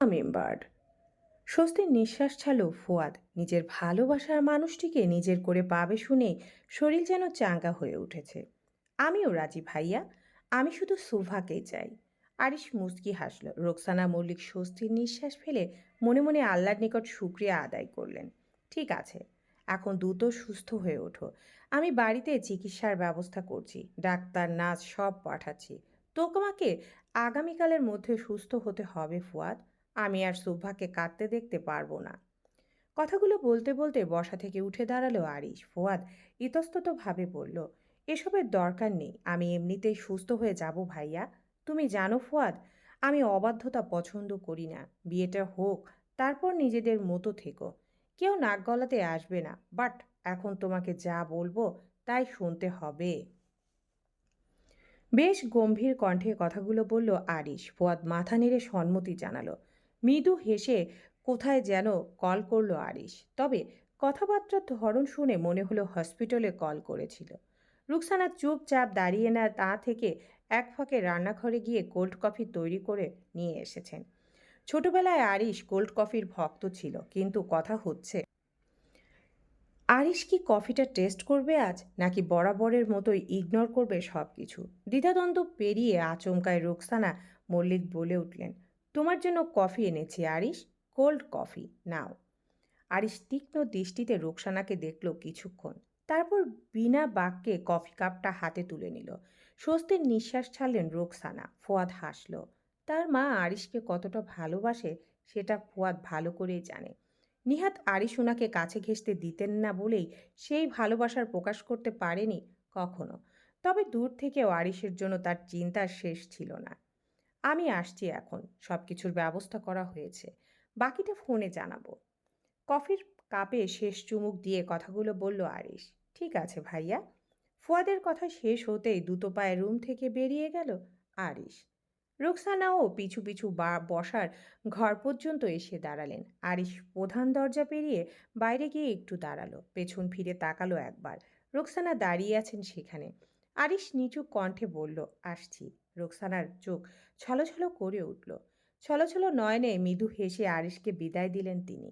Member স্বস্তির নিঃশ্বাস ছাড়ল ফুয়াদ। নিজের ভালোবাসার মানুষটিকে নিজের করে পাবে শুনে শরীর যেন চাঙ্গা হয়ে উঠেছে। আমিও রাজি ভাইয়া। আমি শুধু সুভাকেই চাই। আরিশ মুস্কি হাসল। রোকসানা মল্লিক স্বস্তির নিঃশ্বাস ফেলে মনে মনে আল্লাহর নিকট শুক্রিয়া আদায় করলেন। ঠিক আছে, এখন দ্রুত সুস্থ হয়ে ওঠো। আমি বাড়িতে চিকিৎসার ব্যবস্থা করছি। ডাক্তার, নার্স সব পাঠাচ্ছি। তোমাকে আগামীকালের মধ্যে সুস্থ হতে হবে ফুয়াদ। আমি আর সুভাকে কাঁদতে দেখতে পারব না। কথাগুলো বলতে বলতে বসা থেকে উঠে দাঁড়াল আরিশ। ফুয়াদ ইতস্ততভাবে বলল, এসবের দরকার নেই, আমি এমনিতেই সুস্থ হয়ে যাব ভাইয়া। তুমি জানো ফুয়াদ, আমি অবাধ্যতা পছন্দ করি না। বিয়েটা হোক, তারপর নিজেদের মতো থেকো। কেউ নাক গলাতে আসবে না, বাট এখন তোমাকে যা বলব, তাই শুনতে হবে। বেশ গম্ভীর কণ্ঠে কথাগুলো বলল আরিশ। ফুয়াদ মাথা নেড়ে সম্মতি জানালো। মৃদু হেসে কোথায় যেন কল করল আরিশ। তবে কথাবার্তার ধরন শুনে মনে হলো হসপিটালে কল করেছিল। রুকসানা চুপচাপ দাঁড়িয়ে না তা থেকে এক ফাঁকে রান্নাঘরে গিয়ে কোল্ড কফি তৈরি করে নিয়ে এসেছেন। ছোটবেলায় আরিশ কোল্ড কফির ভক্ত ছিল, কিন্তু কথা হচ্ছে, আরিশ কি কফিটা টেস্ট করবে আজ, নাকি বরাবরের মতোই ইগনোর করবে সব কিছু দ্বিধাদ্বন্দ্ব পেরিয়ে আচমকায় রোকসানা মল্লিক বলে উঠলেন তোমার জন্য কফি এনেছি, আরিশ। কোল্ড কফি, নাও। আরিশ তীক্ষ্ণ দৃষ্টিতে রোকসানাকে দেখল কিছুক্ষণ। তারপর বিনা বাক্যে কফি কাপটা হাতে তুলে নিল। স্বস্তির নিঃশ্বাস ছাড়লেন রোকসানা। ফোয়াদ হাসল। তার মা আরিশকে কতটা ভালোবাসে, সেটা ফোয়াদ ভালো করেই জানে। নিহাত আরিশ ওনাকে কাছে ঘেঁষতে দিতেন না বলেই সেই ভালোবাসার প্রকাশ করতে পারেনি কখনো। তবে দূর থেকেও আরিশের জন্য তার চিন্তার শেষ ছিল না। আমি আসছি এখন সব কিছুর ব্যবস্থা করা হয়েছে। বাকিটা ফোনে জানাব। কফির কাপে শেষ চুমুক দিয়ে কথাগুলো বলল আরিশ। ঠিক আছে ভাইয়া। ফুয়াদের কথা শেষ হতেই দুটো পায়ে রুম থেকে বেরিয়ে গেল আরিশ। রোকসানাও পিছু পিছু বা, বসার ঘর পর্যন্ত এসে দাঁড়ালেন। আরিশ প্রধান দরজা পেরিয়ে বাইরে গিয়ে একটু দাঁড়াল, পেছন ফিরে তাকালো একবার। রোকসানা দাঁড়িয়ে আছেন সেখানে। আরিশ নিচু কণ্ঠে বলল, আসছি। রোকসানার চোখ ছলছল করে উঠল। ছলছল নয়নে মৃদু হেসে আরিশকে বিদায় দিলেন তিনি।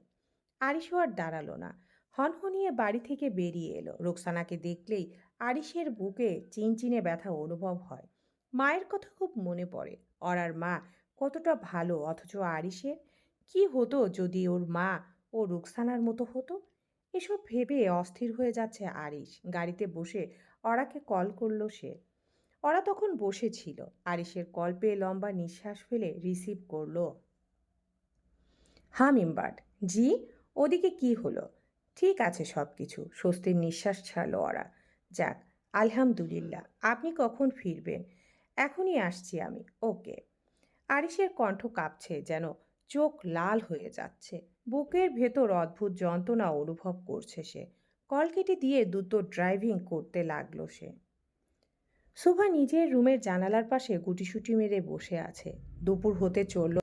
আরিশও আর দাঁড়াল না। হনহনিয়ে বাড়ি থেকে বেরিয়ে এলো। রোকসানাকে দেখলেই আরিশের বুকে চিনচিনে ব্যথা অনুভব হয়। মায়ের কথা খুব মনে পড়ে। অরার মা কতটা ভালো, অথচ আরিশের? কি হতো যদি ওর মা ও রুকসানার মতো হতো? এসব ভেবে অস্থির হয়ে যাচ্ছে আরিশ। গাড়িতে বসে অরাকে কল করল সে। ওরা তখন বসেছিল আরিশের কল পেয়ে লম্বা নিঃশ্বাস ফেলে রিসিভ করল। হাম মেম্বার্ড জি, ওদিকে কি হলো? ঠিক আছে সব কিছু স্বস্তির নিঃশ্বাস ছাড়লো ওরা। যাক, আলহামদুলিল্লাহ, আপনি কখন ফিরবেন? এখনই আসছি আমি, ওকে। আরিশের কণ্ঠ কাঁপছে যেন, চোখ লাল হয়ে যাচ্ছে। বুকের ভেতর অদ্ভুত যন্ত্রণা অনুভব করছে সে। কল কেটে দিয়ে দ্রুত ড্রাইভিং করতে লাগল সে। সুভা নিজের রুমের জানালার পাশে গুটিসুটি মেরে বসে আছে। দুপুর হতে চলল।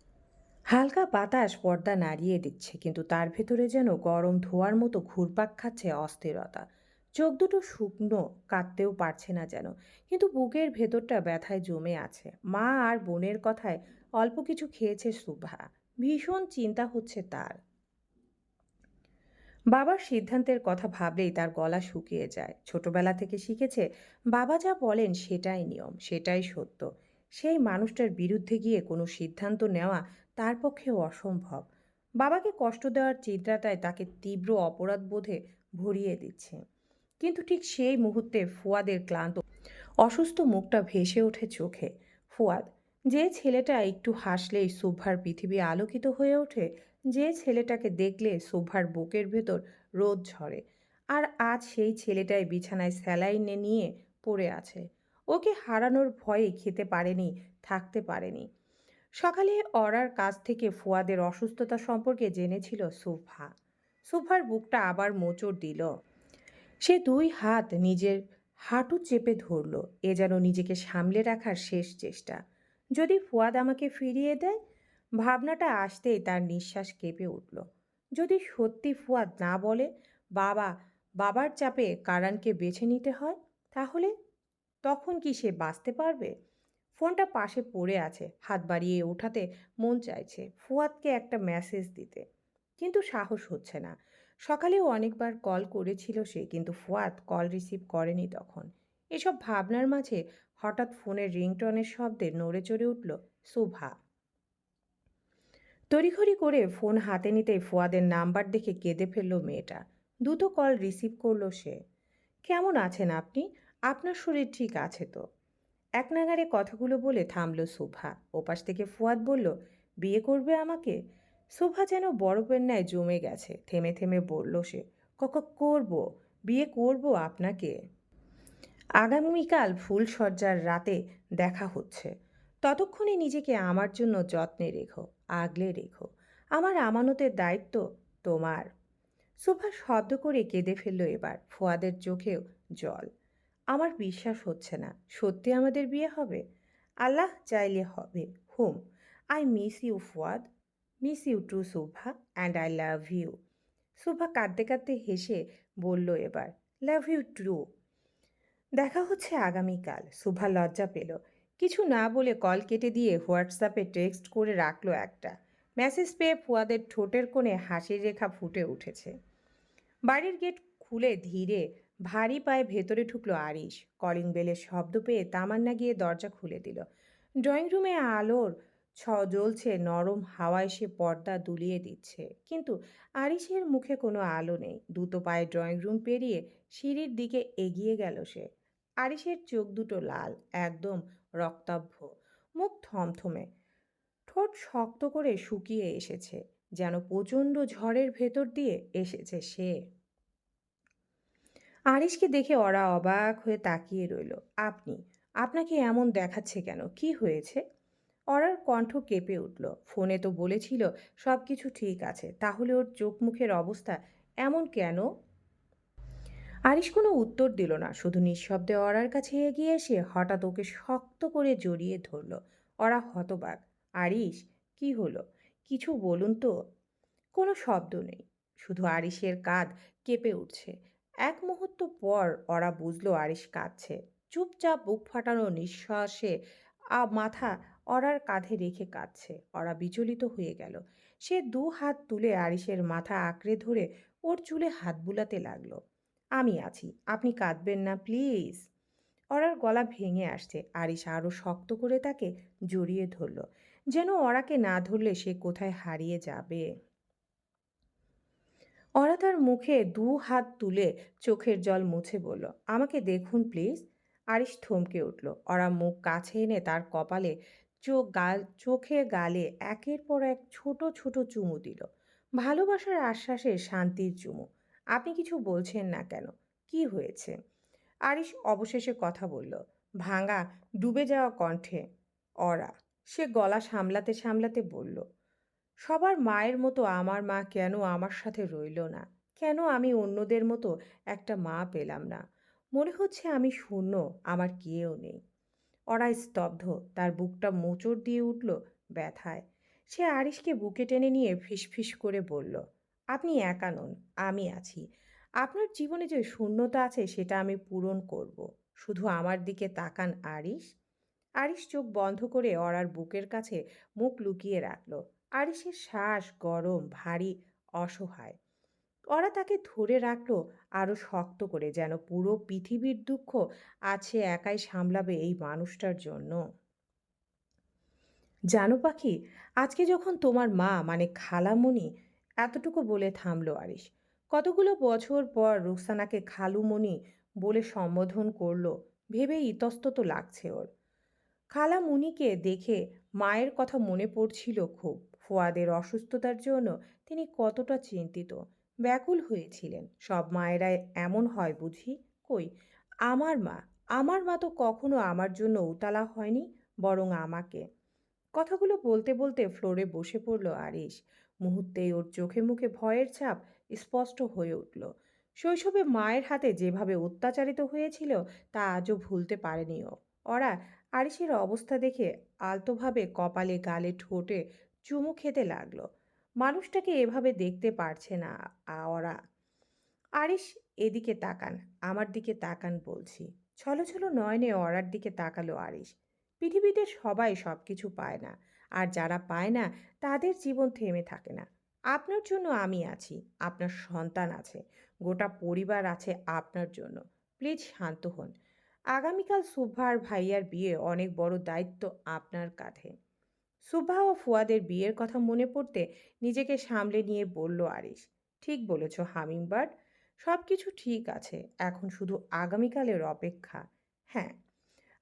হালকা বাতাস পর্দা নাড়িয়ে দিচ্ছে, কিন্তু তার ভেতরে যেন গরম ধোয়ার মতো ঘুরপাক খাচ্ছে অস্থিরতা। চোখ দুটো শুকনো, কাঁদতেও পারছে না যেন, কিন্তু বুকের ভেতরটা ব্যথায় জমে আছে। মা আর বোনের কথায় অল্প কিছু খেয়েছে সুভা ভীষণ চিন্তা হচ্ছে তার। বাবার সিদ্ধান্তের কথা ভাবলেই তার গলা শুকিয়ে যায়। ছোটবেলা থেকে শিখেছে, বাবা যা বলেন সেটাই নিয়ম, সেটাই সত্য। সেই মানুষটার বিরুদ্ধে গিয়ে কোনো সিদ্ধান্ত নেওয়া তার পক্ষেও অসম্ভব। বাবাকে কষ্ট দেওয়ার চিন্তাটায় তাকে তীব্র অপরাধ বোধে ভরিয়ে দিচ্ছে। কিন্তু ঠিক সেই মুহূর্তে ফুয়াদের ক্লান্ত, অসুস্থ মুখটা ভেসে ওঠে চোখে। ফুয়াদ, যে ছেলেটা একটু হাসলেই সুভার পৃথিবী আলোকিত হয়ে ওঠে যে ছেলেটাকে দেখলে সুভার বুকের ভেতর রোদ ঝরে। আর আজ সেই ছেলেটাই বিছানায় স্যালাইনে নিয়ে পড়ে আছে। ওকে হারানোর ভয়ে খেতে পারেনি, থাকতে পারেনি। সকালে অরার কাছ থেকে ফুয়াদের অসুস্থতা সম্পর্কে জেনেছিল সুভা সুভার বুকটা আবার মোচড় দিল। সে দুই হাত নিজের হাঁটু চেপে ধরল, এ যেন নিজেকে সামলে রাখার শেষ চেষ্টা। যদি ফুয়াদ আমাকে ফিরিয়ে দেয় ভাবনাটা আসতেই তার নিঃশ্বাস কেঁপে উঠল। যদি সত্যি ফুয়াদ না বলে, বাবা, বাবার চাপে কারানকে বেছে নিতে হয়, তাহলে তখন কি সে বাঁচতে পারবে? ফোনটা পাশে পড়ে আছে, হাত বাড়িয়ে ওঠাতে মন চাইছে, ফুয়াদকে একটা মেসেজ দিতে। কিন্তু সাহস হচ্ছে না। সকালেও অনেকবার কল করেছিল সে, কিন্তু ফুয়াদ কল রিসিভ করেনি তখন। এসব ভাবনার মাঝে হঠাৎ ফোনের রিংটনের শব্দে নড়ে চড়ে উঠল, শোভা। তড়িঘড়ি করে ফোন হাতে নিতেই ফুয়াদের নাম্বার দেখে কেঁদে ফেলল মেয়েটা। দুটো কল রিসিভ করল সে। কেমন আছেন আপনি? আপনার শরীর ঠিক আছে তো? এক নাগারে কথাগুলো বলে থামল শোভা। ওপাশ থেকে ফুয়াদ বলল, বিয়ে করবে আমাকে? শোভা যেন বরফের ন্যায় জমে গেছে। থেমে থেমে বলল সে কক করব। বিয়ে করব আপনাকে? আগামীকাল ফুলসজ্জার রাতে দেখা হচ্ছে। ততক্ষণে নিজেকে আমার জন্য যত্নে রেখো। আগলে রেখো। আমার আমানতের দায়িত্ব তোমার। সুভা শব্দ করে কেঁদে ফেলল এবার, ফোয়াদের চোখেও জল। আমার বিশ্বাস হচ্ছে না, সত্যি আমাদের বিয়ে হবে? আল্লাহ চাইলে হবে, হুম I miss you Fuad. Miss you too Subha and I love you Subha কাঁদতে কাঁদতে হেসে বলল এবার লাভ ইউ টু দেখা হচ্ছে আগামীকাল, সুভা লজ্জা পেল। কিছু না বলে কল কেটে দিয়ে হোয়াটসঅ্যাপে টেক্সট করে রাখল একটা। মেসেজ পেয়ে ফুয়াদের ঠোঁটের কোণে হাসির রেখা ফুটে উঠেছে। বাড়ির গেট খুলে ধীরে ভারী পায়ে ভেতরে ঢুকলো আরিশ। কলিং বেলের শব্দ পেয়ে তামান্না গিয়ে দরজা খুলে দিল। ড্রয়িং রুমে আলোর ছ জ্বলছে, নরম হাওয়া এসে পর্দা দুলিয়ে দিচ্ছে। কিন্তু আরিশের মুখে কোনো আলো নেই। দুটো পায়ে ড্রয়িং রুম পেরিয়ে সিঁড়ির দিকে এগিয়ে গেল সে। আরিশের চোখ দুটো লাল, একদম রক্তাভ মুখ থমথমে। ঠোঁট শক্ত করে শুকিয়ে এসেছে, যেন প্রচণ্ড ঝড়ের ভেতর দিয়ে এসেছে সে। আরিশকে দেখে ওরা অবাক হয়ে তাকিয়ে রইল। আপনি, আপনাকে এমন দেখাচ্ছে কেন? কি হয়েছে? অরার কণ্ঠ কেঁপে উঠল। ফোনে তো বলেছিল সব কিছু ঠিক আছে, তাহলে ওর চোখ মুখের অবস্থা এমন কেন? আরিশ কোনো উত্তর দিল না, শুধু নিঃশব্দে অরার কাছে এগিয়ে এসে হঠাৎ ওকে শক্ত করে জড়িয়ে ধরল। অরা হতবাক, আরিশ, কি হলো? কিছু বলুন তো? কোনো শব্দ নেই, শুধু আরিশের কাঁধ কেঁপে উঠছে। এক মুহূর্ত পর ওরা বুঝলো আরিশ কাঁদছে। চুপচাপ বুক ফাটানো নিঃশ্বাসে আ, মাথা অরার কাঁধে রেখে কাঁদছে। ওরা বিচলিত হয়ে গেল। সে দু হাত তুলে আরিশের মাথা আঁকড়ে ধরে ওর চুলে হাত বুলাতে লাগল। আমি আছি, আপনি কাঁদবেন না, প্লিজ। অরার গলা ভেঙে আসছে। আরিশ আরও শক্ত করে তাকে জড়িয়ে ধরল, যেন অরাকে না ধরলে সে কোথায় হারিয়ে যাবে। অরা তার মুখে দু হাত তুলে চোখের জল মুছে বলল, আমাকে দেখুন, প্লিজ। আরিশ থমকে উঠল। অরা মুখ কাছে এনে তার কপালে চোখ গাল, চোখে গালে একের পর এক ছোট ছোট চুমু দিল। ভালোবাসার আশ্বাসে শান্তির চুমু। আপনি কিছু বলছেন না কেন? কি হয়েছে? আরিশ অবশেষে কথা বলল, ভাঙা, ডুবে যাওয়া কণ্ঠে। অরা, সে গলা সামলাতে সামলাতে বলল, সবার মায়ের মতো আমার মা কেন আমার সাথে রইল না? কেন আমি অন্যদের মতো একটা মা পেলাম না? মনে হচ্ছে আমি শূন্য, আমার কেউ নেই। অরা স্তব্ধ, তার বুকটা মোচড় দিয়ে উঠল ব্যথায়। সে আরিশকে বুকে টেনে নিয়ে ফিসফিস করে বলল আপনি একা নন, আমি আছি। আপনার জীবনে যে শূন্যতা আছে, সেটা আমি পূরণ করব। শুধু আমার দিকে তাকান আরিশ। আরিশ চোখ বন্ধ করে অরার বুকের কাছে মুখ লুকিয়ে রাখল। আরিশের শ্বাস গরম, ভারী, অসহায়। ওরা তাকে ধরে রাখল আরও শক্ত করে, যেন পুরো পৃথিবীর দুঃখ আছে একাই সামলাবে এই মানুষটার জন্য। জানো পাখি, আজকে যখন তোমার মা মানে খালামণি এতটুকু বলে থামল আরিশ। কতগুলো বছর পর রুকসানাকে খালুমণি বলে সম্বোধন করল, ভেবে ইতস্তত লাগছে ওর। খালামুনিকে দেখে মায়ের কথা মনে পড়ছিল খুব। ফুয়াদের অসুস্থতার জন্য তিনি কতটা চিন্তিত, ব্যাকুল হয়েছিলেন। সব মায়েরাই এমন হয় বুঝি? কই? আমার মা আমার মা তো কখনো আমার জন্য উতালা হয়নি, বরং আমাকে। কথাগুলো বলতে বলতে ফ্লোরে বসে পড়ল আরিশ। মুহূর্তেই ওর চোখে মুখে ভয়ের ছাপ স্পষ্ট হয়ে উঠল। শৈশবে মায়ের হাতে যেভাবে অত্যাচারিত হয়েছিল, তা আজও ভুলতে পারেনি ও। ওরা আরিশের অবস্থা দেখে আলতোভাবে কপালে গালে ঠোঁটে চুমু খেতে লাগল। মানুষটাকে এভাবে দেখতে পারছে না ওরা। আরিশ এদিকে তাকান, আমার দিকে তাকান বলছি। ছলো ছলো নয়নে অরার দিকে তাকালো আরিশ পৃথিবীতে সবাই সব কিছু পায় না। আর যারা পায় না, তাদের জীবন থেমে থাকে না। আপনার জন্য আমি আছি, আপনার সন্তান আছে, গোটা পরিবার আছে আপনার জন্য। প্লিজ শান্ত হন। আগামীকাল সুভা আর ভাইয়ার বিয়ে অনেক বড় দায়িত্ব আপনার কাঁধে। সুভা ও ফুয়াদের বিয়ের কথা মনে পড়তে নিজেকে সামলে নিয়ে বলল, আরিশ, ঠিক বলেছ হামিংবার্ড সব কিছু ঠিক আছে, এখন শুধু আগামীকালের অপেক্ষা। হ্যাঁ।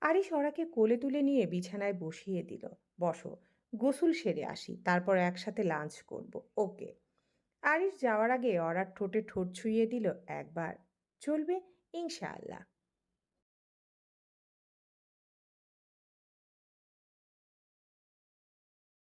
আরিশ ওরাকে কোলে তুলে নিয়ে বিছানায় বসিয়ে দিল। বসো। গোসল সেরে আসি, তারপর একসাথে লাঞ্চ করব। ওকে আরিশ যাওয়ার আগে অরার ঠোঁটে ঠোঁট ছুঁয়ে দিল, একবার। চলবে ইনশাআল্লাহ।